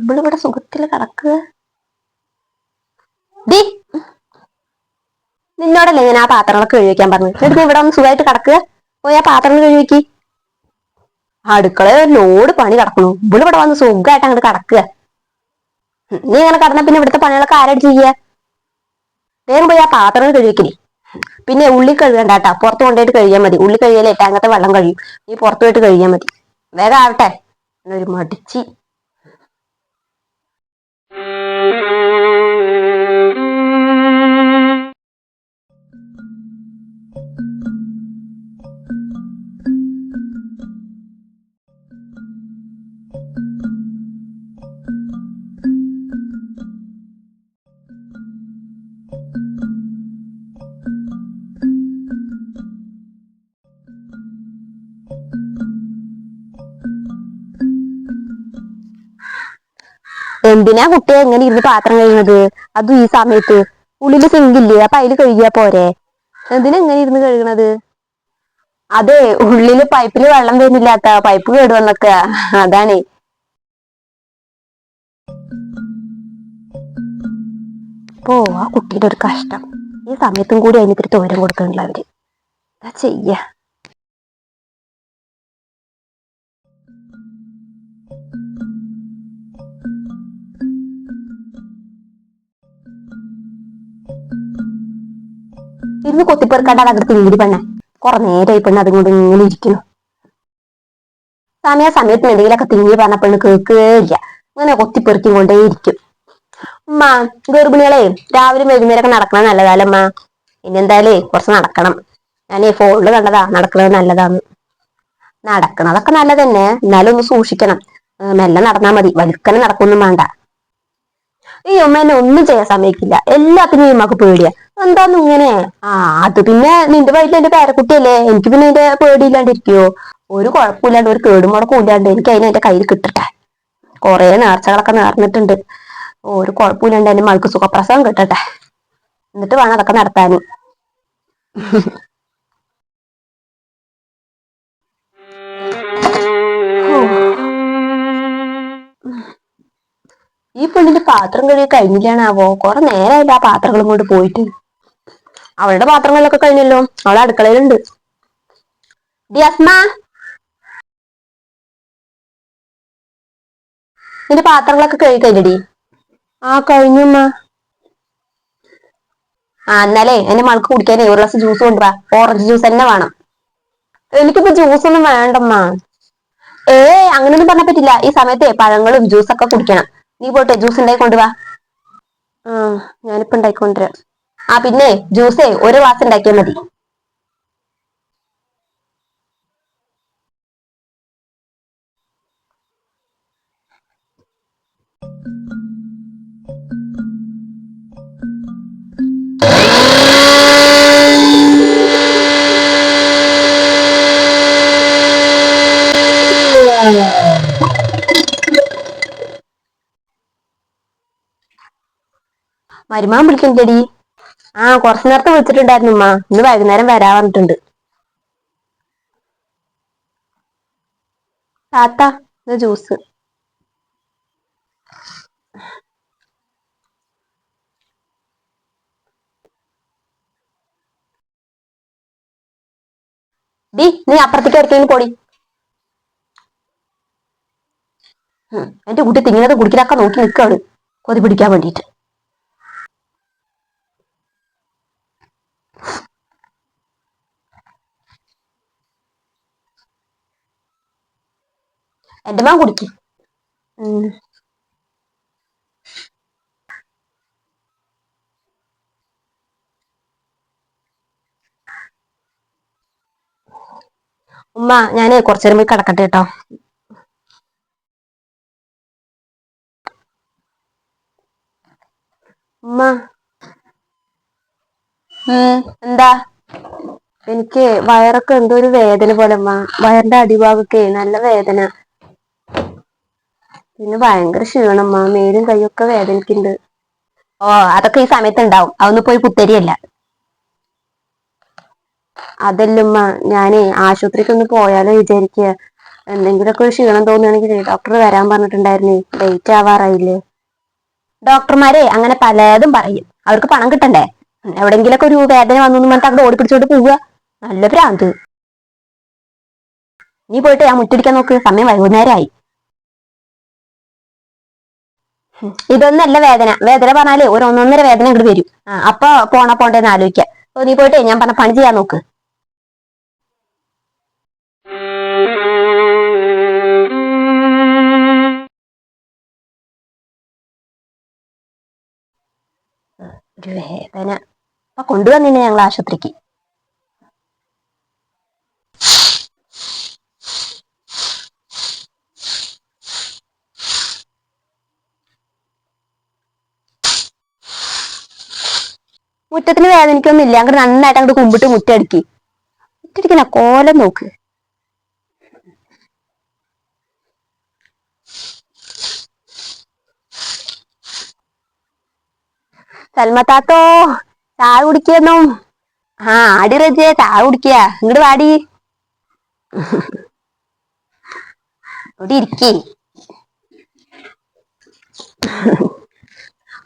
ഇവളിവിടെ സുഖത്തിൽ കിടക്കുക നിന്നോടല്ലേ ഞാൻ ആ പാത്രങ്ങളൊക്കെ കഴുകിക്കാൻ പറഞ്ഞു എടുത്ത് ഇവിടെ ഒന്ന് സുഖമായിട്ട് കിടക്കുക പോയി ആ പാത്രങ്ങൾ കഴുകി അടുക്കളയിൽ ലോഡ് പണി കിടക്കണു ഇവിടെ ഇവിടെ വന്ന് സുഖമായിട്ട് അങ്ങോട്ട് കിടക്കുക നീ ഇങ്ങനെ കിടന്ന പിന്നെ ഇവിടുത്തെ പണികളൊക്കെ ആരായിട്ട് ചെയ്യുക വേഗം പോയി ആ പാത്രങ്ങൾ കഴുകിക്കരി പിന്നെ ഉള്ളി കഴുകണ്ട കേട്ടാ പുറത്ത് കൊണ്ടുപോയിട്ട് കഴിയാൻ മതി. ഉള്ളി കഴുകിയാലേ എട്ടാങ്കത്തെ വെള്ളം കഴിയും. നീ പുറത്തു പോയിട്ട് കഴിയാൻ മതി. വേഗം ആവട്ടെ. ഒരു മടിച്ചി. എന്തിനാ കുട്ടിയെ എങ്ങനെ ഇരുന്ന് പാത്രം കഴുകുന്നത്? അതും ഈ സമയത്ത്. ഉള്ളിൽ സിങ്കില്ലേ അപ്പൊ അതിൽ കഴുകിയാ പോരെ. എന്തിനാ എങ്ങനെ ഇരുന്ന് കഴുകണത്? അതെ ഉള്ളിൽ പൈപ്പിൽ വെള്ളം വരുന്നില്ലാത്ത പൈപ്പ് കേടുവന്നൊക്ക. അതാണ്. ഓ ആ കുട്ടിയുടെ ഒരു കഷ്ടം. ഈ സമയത്തും കൂടി അതിന് ഇത്തിരി തോരം കൊടുക്കുന്നുണ്ട് അവർ. എന്താ ചെയ്യ? ഇരുന്ന് കൊത്തിപ്പെറുക്കാണ്ടാണ് അകത്ത് തിങ്ങിരി പെണ്ണെ. കുറെ നേരമായി പെണ്ണ് അതുകൊണ്ട് ഇങ്ങനെ ഇരിക്കുന്നു. സമയ സമയത്തിന് എന്തെങ്കിലുമൊക്കെ തിങ്ങി പറഞ്ഞ പെണ്ണ് കേൾക്കുകയില്ല ഇങ്ങനെ കൊത്തിപ്പെറുക്കി കൊണ്ടേ ഇരിക്കും. ഉമ്മ ഗർഭിണികളെ രാവിലെ വൈകുന്നേരമൊക്കെ നടക്കണം നല്ലതാലമ്മ ഇനി എന്തായാലേ കുറച്ച് നടക്കണം. ഞാൻ ഈ ഫോണിൽ കണ്ടതാ നടക്കുന്നത് നല്ലതാന്ന്. നടക്കണം അതൊക്കെ നല്ലതന്നെ. എന്നാലും ഒന്ന് സൂക്ഷിക്കണം. മെല്ലെ നടന്നാ മതി. വലുക്കനെ നടക്കൊന്നും വേണ്ട. ഈ ഉമ്മ എന്നെ ഒന്നും ചെയ്യാൻ സമ്മതിക്കില്ല എല്ലാത്തിനും ഈ ഉമ്മക്ക് പേടിയാ. എന്താന്ന് ഇങ്ങനെ? ആ അത് പിന്നെ നിന്റെ വയറ്റിൽ എന്റെ പേരക്കുട്ടിയല്ലേ. എനിക്ക് പിന്നെ എന്റെ പേടിയില്ലാണ്ടിരിക്കോ. ഒരു കുഴപ്പമില്ലാണ്ട് ഒരു കേടുമുടക്കും ഇല്ലാണ്ട് എനിക്ക് അതിനെ എന്റെ കയ്യിൽ കിട്ടട്ടെ. കുറെ നേർച്ചകളൊക്കെ നേർന്നിട്ടുണ്ട്. ഒരു കുഴപ്പമില്ലാണ്ട് എന്റെ മൾക്ക് സുഖപ്രസവം കിട്ടട്ടെ. എന്നിട്ട് വേണം അതൊക്കെ നടത്താൻ. ഈ പെണ്ണിന്റെ പാത്രം കഴുകി കഴിഞ്ഞില്ലാണാവോ? കുറെ നേരമായില്ല ആ പാത്രങ്ങളും കൊണ്ട് പോയിട്ട്. അവളുടെ പാത്രങ്ങളിലൊക്കെ കഴിഞ്ഞല്ലോ. അവളെ അടുക്കളയിലുണ്ട്. നിന്റെ പാത്രങ്ങളൊക്കെ കഴുകി കഴിഞ്ഞടി. ആ കഴിഞ്ഞു ആ എന്നാലേ എന്റെ മൾക്ക് കുടിക്കാനേ ഒരു ഗ്ലാസ് ജ്യൂസ് കൊണ്ടുവാ. ഓറഞ്ച് ജ്യൂസ് തന്നെ വേണം. എനിക്കിപ്പോ ജ്യൂസ് ഒന്നും വേണ്ടമ്മ. ഏ അങ്ങനെയൊന്നും പറഞ്ഞാൽ പറ്റില്ല. ഈ സമയത്തെ പഴങ്ങളും ജ്യൂസൊക്കെ കുടിക്കണം. നീ പോട്ടെ ജ്യൂസ് ഉണ്ടായിക്കൊണ്ടുവാ. ആ ഞാനിപ്പോ ഉണ്ടാക്കിക്കൊണ്ടുവരാം ആ പിന്നെ ജ്യൂസേ ഒരു ഗ്ലാസ് ഉണ്ടാക്കിയാൽ മതി. മരുമാൻ വിളിക്കണ്ടടി ആ കുറച്ചു നേരത്തെ വിളിച്ചിട്ടുണ്ടായിരുന്നു ഉമ്മ. ഇന്ന് വൈകുന്നേരം വരാ പറഞ്ഞിട്ടുണ്ട്. താത്ത ജ്യൂസ്. ഡി നീ അപ്പുറത്തേക്ക് എടുത്തേന്ന് പോടി. എന്റെ കുട്ടി തിങ്ങനത് കുടിക്കലൊക്കെ നോക്കി നിൽക്കാണ് കൊതി പിടിക്കാൻ വേണ്ടിയിട്ട്. എന്റെ മാൻ കുടിക്കും. ഉമ്മ ഞാൻ കുറച്ചു നേരം പോയി കിടക്കട്ടെ കേട്ടോ ഉമ്മ. എന്താ? എനിക്ക് വയറൊക്കെ എന്തോ ഒരു വേദന പോലെ ഉമ്മ. വയറിന്റെ അടിഭാഗമൊക്കെ നല്ല വേദന. പിന്നെ ഭയങ്കര ക്ഷീണം മേലും കൈയൊക്കെ വേദനിക്കുന്നുണ്ട്. ഓ അതൊക്കെ ഈ സമയത്ത് ഉണ്ടാവും അതൊന്നും പോയി കുത്തരിയല്ല അതല്ലുമ്മ ഞാനേ ആശുപത്രിക്ക് ഒന്ന് പോയാലോ വിചാരിക്കുക എന്തെങ്കിലുമൊക്കെ ഒരു ക്ഷീണം തോന്നുകയാണെങ്കിൽ ഡോക്ടർ വരാൻ പറഞ്ഞിട്ടുണ്ടായിരുന്നേ. ഡേറ്റ് ആവാറായില്ലേ? ഡോക്ടർമാരെ അങ്ങനെ പലതും പറയും. അവർക്ക് പണം കിട്ടണ്ടേ? എവിടെങ്കിലൊക്കെ ഒരു വേദന വന്നു പറഞ്ഞിട്ട് അവിടെ ഓടിപ്പിടിച്ചോണ്ട് പോവുക. നല്ല ഭ്രാന്ത്. നീ പോയിട്ട് ഞാൻ മുറ്റടിക്കാൻ നോക്ക്. സമയം വൈകുന്നേരമായി. ഇതൊന്നല്ല വേദന. വേദന പറഞ്ഞാലേ ഒരു ഒന്നൊന്നര വേദന ഇങ്ങോട്ട് വരും. അപ്പൊ പോണ പോണ്ടെന്ന് ആലോചിക്കാം. അപ്പൊ നീ പോയിട്ടേ ഞാൻ പറഞ്ഞ പണി ചെയ്യാൻ നോക്ക്. ഒരു വേദന. അപ്പൊ കൊണ്ടുവന്നിന്നെ ഞങ്ങൾ ആശുപത്രിക്ക്. മുറ്റത്തിന് വേദനിക്കൊന്നും ഇല്ല. അങ്ങോട്ട് നന്നായിട്ട് അങ്ങോട്ട് കുമ്പിട്ട് മുറ്റടിക്ക്. മുറ്റടിക്കണ കോലം നോക്ക്. സൽമത്താത്തോ ചായ കുടിക്കുന്നു. ആ ആടി റജേ ചായ കുടിക്കുക. ഇങ്ങോട്ട് വാടി. ഇവിടെ ഇരിക്കേ.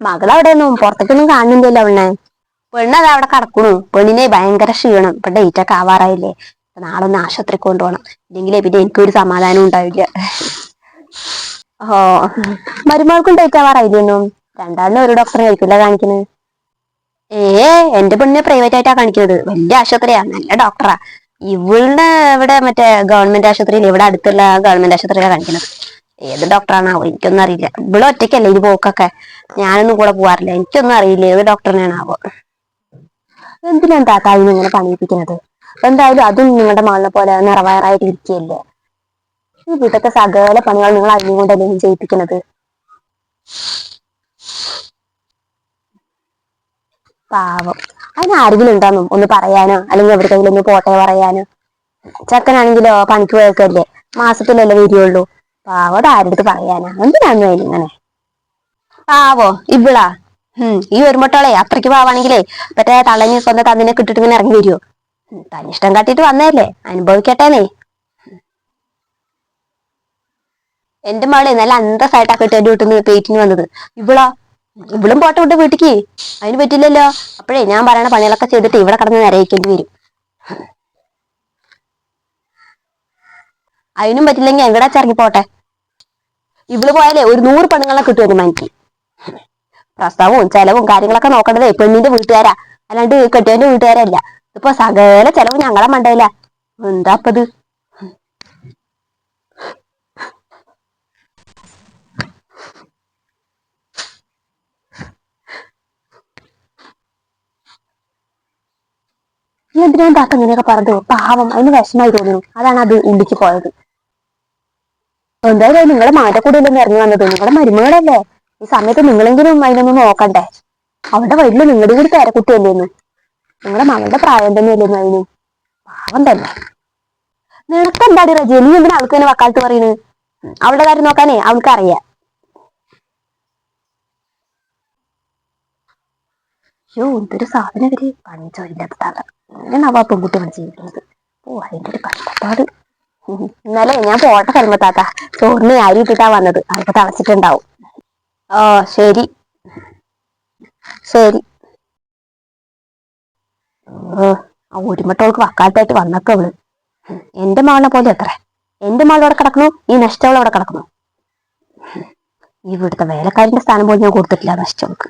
മകളവിടെയൊന്നും പുറത്തേക്കൊന്നും കാണുന്നില്ലല്ലോ അവളെ. പെണ്ണത് അവിടെ കടക്കണു പെണ്ണിനെ ഭയങ്കര ക്ഷീണം. ഇപ്പൊ ഡേറ്റ് ഒക്കെ ആവാറായില്ലേ? നാളെ ഒന്ന് ആശുപത്രി കൊണ്ടുപോകണം. ഇല്ലെങ്കിലേ പിന്നെ എനിക്കൊരു സമാധാനം ഉണ്ടാവില്ല. ഓ മരുമകൾക്കും ഡേറ്റ് ആവാറായില്ലെന്നും രണ്ടാളിനും ഒരു ഡോക്ടറെ ആയിരിക്കില്ല കാണിക്കുന്നത് ഏ എന്റെ പെണ്ണിനെ പ്രൈവറ്റ് ആയിട്ടാ കാണിക്കുന്നത് വലിയ ആശുപത്രിയാ. നല്ല ഡോക്ടറാ ഇവളുടെ ഇവിടെ മറ്റേ ഗവൺമെന്റ് ആശുപത്രിയിൽ ഇവിടെ അടുത്തുള്ള ഗവൺമെന്റ് ആശുപത്രിയിലാണ് കാണിക്കുന്നത് ഏത് ഡോക്ടറാണാവോ എനിക്കൊന്നും അറിയില്ല. ഇവിടെ ഒറ്റയ്ക്കല്ലേ ഇത് പോക്കൊക്കെ? ഞാനൊന്നും കൂടെ പോവാറില്ല. എനിക്കൊന്നും അറിയില്ല ഏത് ഡോക്ടറിനാണാവോ എന്തിനാ താത്തായി ഇങ്ങനെ പണിയിപ്പിക്കുന്നത്? എന്തായാലും അതും നിങ്ങളുടെ മകളെ പോലെ നിറവയറായിട്ട് ഇരിക്കുകയല്ലേ? ഈ വീട്ടത്തെ സകല പണികൾ നിങ്ങൾ അതിനെ കൊണ്ടല്ലേ ചെയ്യിപ്പിക്കുന്നത്? പാവം. അതിന് ആരെങ്കിലും ഉണ്ടാന്നും ഒന്ന് പറയാനോ? അല്ലെങ്കിൽ എവിടേക്കെങ്കിലും ഒന്ന് പോട്ടെ പറയാനോ? ചക്കനാണെങ്കിലോ പണിക്ക് പോയേക്കല്ലേ? മാസത്തിലല്ലേ വരികയുള്ളൂ പാവം അത് ആരുടെ അടുത്ത് പറയാനാ? എന്തിനാന്നു അതിനിങ്ങനെ പാവോ? ഇവിളാ? ഈ ഒരുമട്ടോളെ അത്രയ്ക്ക് പാവാണെങ്കിലേ മറ്റേ തള്ളഞ്ഞ് സ്വന്തം തന്നിനെ കിട്ടിട്ട് ഇങ്ങനെ ഇറങ്ങി വരുമോ തന്നിഷ്ടം കാട്ടിട്ട് വന്നതല്ലേ? അനുഭവിക്കട്ടേന്നേ. എന്റെ മകളെ നല്ല അന്തസ്സായിട്ടാ കെട്ടിന്റെ വീട്ടിൽ നിന്ന് പേറ്റിന് വന്നത്. ഇവളാ? ഇവളും പോട്ടെ വിട്ട് വീട്ടിക്ക്. അതിന് പറ്റില്ലല്ലോ. അപ്പോഴേ ഞാൻ പറയണ പണികളൊക്കെ ചെയ്തിട്ട് ഇവിടെ കടന്ന് നിരയിക്കേണ്ടി വരും. അതിനും പറ്റില്ലെങ്കിൽ എവിടെ ചിറങ്ങി പോട്ടെ. ഇവൾ പോയാലേ ഒരു നൂറ് പെണ്ണുങ്ങളെ കിട്ടുമെന്ന് തീരുമാനിക്ക് പ്രസവവും ചെലവും കാര്യങ്ങളൊക്കെ നോക്കേണ്ടത്? പെണ്ണിന്റെ വീട്ടുകാരാ. അല്ലാണ്ട് കെട്ടിയവന്റെ വീട്ടുകാരല്ല. ഇപ്പൊ സകല ചെലവ് ഞങ്ങളെ മണ്ടയില്ല എന്താപ്പത് എന്തിനാ താത്ത ഇങ്ങനെയൊക്കെ പറഞ്ഞു പാവം അതിന് വിഷമായി തോന്നുന്നു. അതാണ് അത് ഉള്ളിക്ക് പോയത്. എന്തായാലും നിങ്ങളെ മാറ്റക്കൂടെ കൂടെ ഇറങ്ങി വന്നത്. നിങ്ങളെ മരുമകളല്ലേ? ഈ സമയത്ത് നിങ്ങളെങ്കിലും അതിനൊന്നും നോക്കണ്ടേ? അവിടെ വീട്ടിൽ നിങ്ങളുടെ കൂടി പേരക്കുട്ടിയല്ലേന്ന് നിങ്ങളെ മകളുടെ പ്രായം തന്നെയല്ലേന്ന് അതിന്? പാവം തന്നെ. നിനക്കെന്താടി റജി? നീ എന്തിനാ അവൾക്ക് തന്നെ വക്കാലത്ത് പറയുന്നത് അവളുടെ കാര്യം നോക്കാനേ അവൾക്ക് അറിയാം അയ്യോ എന്തൊരു സാധനം ഇവർ? പണിച്ചോയില്ലാത്തതാണ് ആ പെൺകുട്ടി പണിച്ചിരിക്കുന്നത് ഓ അതിന്റെ ഒരു കഷ്ടപ്പാട്. ഇന്നലെ ഞാൻ പോട്ടെ കരുമ്പത്താത്ത ചോറിന് അരി ഇട്ടിട്ടാ വന്നത്. അതൊക്കെ തളച്ചിട്ടുണ്ടാവും. ഓ ശരി. ശരി. ആ ഒരുമട്ടവൾക്ക് വക്കാലത്തായിട്ട് വന്നൊക്കെ അവൾ. എന്റെ മകളെ പോലെ അത്ര. എന്റെ മകൾ അവിടെ കിടക്കണു ഈ നഷ്ടവൾ അവിടെ കിടക്കണു ഇവിടുത്തെ വേലക്കാരന്റെ സ്ഥാനം പോലും ഞാൻ കൊടുത്തിട്ടില്ല നഷ്ടവൾക്ക്.